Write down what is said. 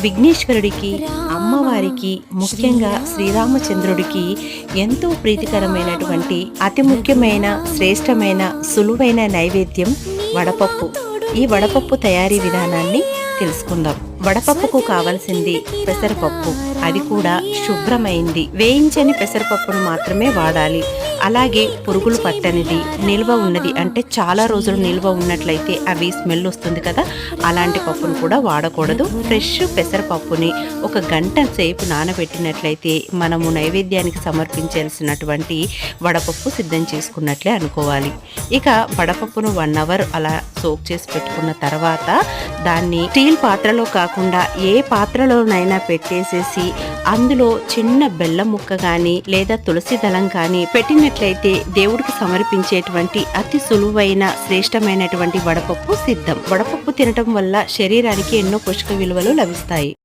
విఘ్నేశ్వరుడికి అమ్మవారికి ముఖ్యంగా శ్రీరామచంద్రుడికి ఎంతో ప్రీతికరమైనటువంటి అతి ముఖ్యమైన శ్రేష్టమైన సులువైన నైవేద్యం వడపప్పు. ఈ వడపప్పు తయారీ విధానాన్ని తెలుసుకుందాం. వడపప్పుకు కావలసింది పెసరపప్పు. అది కూడా శుభ్రమైంది. వేయించని పెసరపప్పును మాత్రమే వాడాలి. అలాగే పురుగులు పట్టనిది నిల్వ ఉన్నది అంటే చాలా రోజులు నిల్వ ఉన్నట్లయితే అవి స్మెల్ వస్తుంది కదా అలాంటి పప్పును కూడా వాడకూడదు. ఫ్రెష్ పెసరపప్పుని ఒక గంట సేపు నానబెట్టినట్లయితే మనము నైవేద్యానికి సమర్పించాల్సినటువంటి వడపప్పు సిద్ధం చేసుకున్నట్లే అనుకోవాలి. ఇక వడపప్పును వన్ అవర్ అలా సోక్ చేసి పెట్టుకున్న తర్వాత దాన్ని స్టీల్ పాత్రలో కాకుండా ఏ పాత్రలోనైనా పెట్టేసేసి అందులో చిన్న బెల్లం ముక్క కానీ లేదా తులసి దళం కానీ పెట్టినట్లయితే దేవుడికి సమర్పించేటువంటి అతి సులువైన శ్రేష్టమైనటువంటి వడపప్పు సిద్ధం. వడపప్పు తినటం వల్ల శరీరానికి ఎన్నో పోషక విలువలు లభిస్తాయి.